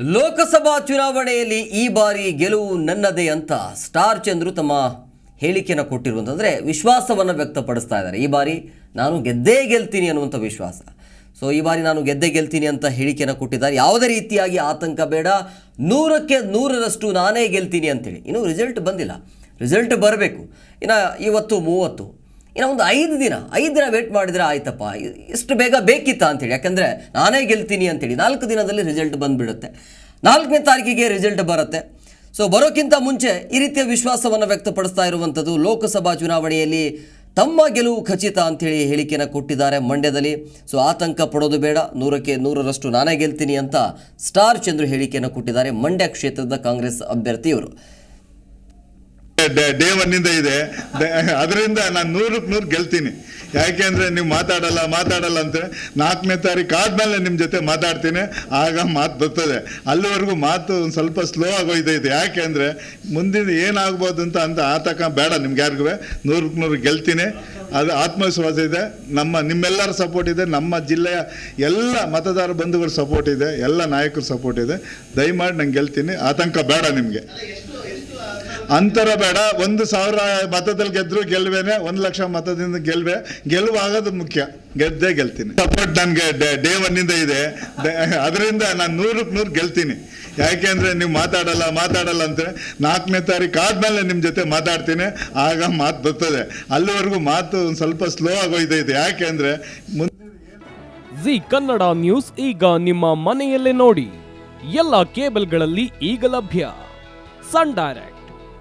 ಲೋಕಸಭಾ ಚುನಾವಣೆಯಲ್ಲಿ ಈ ಬಾರಿ ಗೆಲುವು ನನ್ನದೇ ಅಂತ ಸ್ಟಾರ್ ಚಂದ್ರು ತಮ್ಮ ಹೇಳಿಕೆಯನ್ನು ಕೊಟ್ಟಿರುವಂತಂದರೆ ವಿಶ್ವಾಸವನ್ನು ವ್ಯಕ್ತಪಡಿಸ್ತಾ ಇದ್ದಾರೆ. ಈ ಬಾರಿ ನಾನು ಗೆದ್ದೇ ಗೆಲ್ತೀನಿ ಅನ್ನುವಂಥ ವಿಶ್ವಾಸ. ಸೊ ಈ ಬಾರಿ ನಾನು ಗೆದ್ದೇ ಗೆಲ್ತೀನಿ ಅಂತ ಹೇಳಿಕೆಯನ್ನು ಕೊಟ್ಟಿದ್ದಾರೆ. ಯಾವುದೇ ರೀತಿಯಾಗಿ ಆತಂಕ ಬೇಡ. ನೂರಕ್ಕೆ ನೂರರಷ್ಟು ನಾನೇ ಗೆಲ್ತೀನಿ ಅಂತೇಳಿ. ಇನ್ನೂ ರಿಸಲ್ಟ್ ಬಂದಿಲ್ಲ. ರಿಸಲ್ಟ್ ಬರಬೇಕು. ಇನ್ನು ಇವತ್ತು ಮೂವತ್ತು. ಇನ್ನು ಒಂದು ಐದು ದಿನ ಐದು ದಿನ ವೇಟ್ ಮಾಡಿದರೆ ಆಯ್ತಪ್ಪ ಎಷ್ಟು ಬೇಗ ಬೇಕಿತ್ತ ಅಂತೇಳಿ. ಯಾಕಂದರೆ ನಾನೇ ಗೆಲ್ತೀನಿ ಅಂತೇಳಿ. ನಾಲ್ಕು ದಿನದಲ್ಲಿ ರಿಸಲ್ಟ್ ಬಂದುಬಿಡುತ್ತೆ. ನಾಲ್ಕನೇ ತಾರೀಕಿಗೆ ರಿಸಲ್ಟ್ ಬರುತ್ತೆ. ಸೊ ಬರೋಕ್ಕಿಂತ ಮುಂಚೆ ಈ ರೀತಿಯ ವಿಶ್ವಾಸವನ್ನು ವ್ಯಕ್ತಪಡಿಸ್ತಾ ಇರುವಂಥದ್ದು ಲೋಕಸಭಾ ಚುನಾವಣೆಯಲ್ಲಿ ತಮ್ಮ ಗೆಲುವು ಖಚಿತ ಅಂತೇಳಿ ಹೇಳಿಕೆಯನ್ನು ಕೊಟ್ಟಿದ್ದಾರೆ ಮಂಡ್ಯದಲ್ಲಿ. ಸೊ ಆತಂಕ ಪಡೋದು ಬೇಡ. ನೂರಕ್ಕೆ ನೂರರಷ್ಟು ನಾನೇ ಗೆಲ್ತೀನಿ ಅಂತ ಸ್ಟಾರ್ ಚಂದ್ರು ಹೇಳಿಕೆಯನ್ನು ಕೊಟ್ಟಿದ್ದಾರೆ ಮಂಡ್ಯ ಕ್ಷೇತ್ರದ ಕಾಂಗ್ರೆಸ್ ಅಭ್ಯರ್ಥಿಯವರು. ಡೇ- ಇದೆ. ಅದರಿಂದ ನಾನು ನೂರಕ್ಕೆ ನೂರು ಗೆಲ್ತೀನಿ. ಯಾಕೆಂದ್ರೆ ನೀವು ಮಾತಾಡಲ್ಲ ಮಾತಾಡಲ್ಲ ಅಂತ ನಾಲ್ಕನೇ ತಾರೀಕು ಆದಮೇಲೆ ನಿಮ್ಮ ಜೊತೆ ಮಾತಾಡ್ತೀನಿ. ಆಗ ಮಾತು ಬರ್ತದೆ. ಅಲ್ಲಿವರೆಗೂ ಮಾತು ಒಂದು ಸ್ವಲ್ಪ ಸ್ಲೋ ಆಗೋಯ್ತೈತೆ ಯಾಕೆಂದ್ರೆ ಮುಂದಿನ ಏನಾಗ್ಬೋದು ಅಂತ ಅಂತ ಆತಕ ಬೇಡ ನಿಮ್ಗೆ ಯಾರಿಗೂ. ನೂರಕ್ಕೆ ನೂರು ಗೆಲ್ತೀನಿ. ಅದು ಆತ್ಮವಿಶ್ವಾಸ ಇದೆ. ನಮ್ಮ, ನಿಮ್ಮೆಲ್ಲರ ಸಪೋರ್ಟ್ ಇದೆ. ನಮ್ಮ ಜಿಲ್ಲೆಯ ಎಲ್ಲ ಮತದಾರ ಬಂಧುಗಳ ಸಪೋರ್ಟ್ ಇದೆ. ಎಲ್ಲ ನಾಯಕರ ಸಪೋರ್ಟ್ ಇದೆ. ದಯಮಾಡಿ ನಂಗೆ ಗೆಲ್ತೀನಿ. ಆತಂಕ ಬೇಡ ನಿಮಗೆ. ಅಂತರ ಬೇಡ. ಒಂದು ಸಾವಿರ ಮತದಲ್ಲಿ ಗೆದ್ರು ಗೆಲ್ವೇನೆ, ಒಂದು ಲಕ್ಷ ಮತದಿಂದ ಗೆಲ್ವೆ. ಗೆಲುವು ಆಗೋದು ಮುಖ್ಯ. ಗೆದ್ದೇ ಗೆಲ್ತೀನಿ. ಸಪೋರ್ಟ್ ನನಗೆ ಡೇ ಒನ್ನಿಂದ ಇದೆ ಅದರಿಂದ ನಾನು ನೂರಕ್ಕೆ ನೂರು ಗೆಲ್ತೀನಿ. ಯಾಕೆಂದ್ರೆ ನೀವು ಮಾತಾಡಲ್ಲ ಮಾತಾಡಲ್ಲ ಅಂತ ನಾಲ್ಕನೇ ತಾರೀಕು ಆದಮೇಲೆ ನಿಮ್ಮ ಜೊತೆ ಮಾತಾಡ್ತೀನಿ. ಆಗ ಮಾತು ಬರ್ತದೆ. ಅಲ್ಲಿವರೆಗೂ ಮಾತು ಒಂದು ಸ್ವಲ್ಪ ಸ್ಲೋ ಆಗೋಯ್ತೈತೆ ಯಾಕೆಂದ್ರೆ ಮುಂದೆ ಜಿ ಕನ್ನಡ ನ್ಯೂಸ್ ಈಗ ನಿಮ್ಮ ಮನೆಯಲ್ಲೇ ನೋಡಿ. ಎಲ್ಲ ಕೇಬಲ್ಗಳಲ್ಲಿ ಈಗ ಲಭ್ಯ. Sun Direct.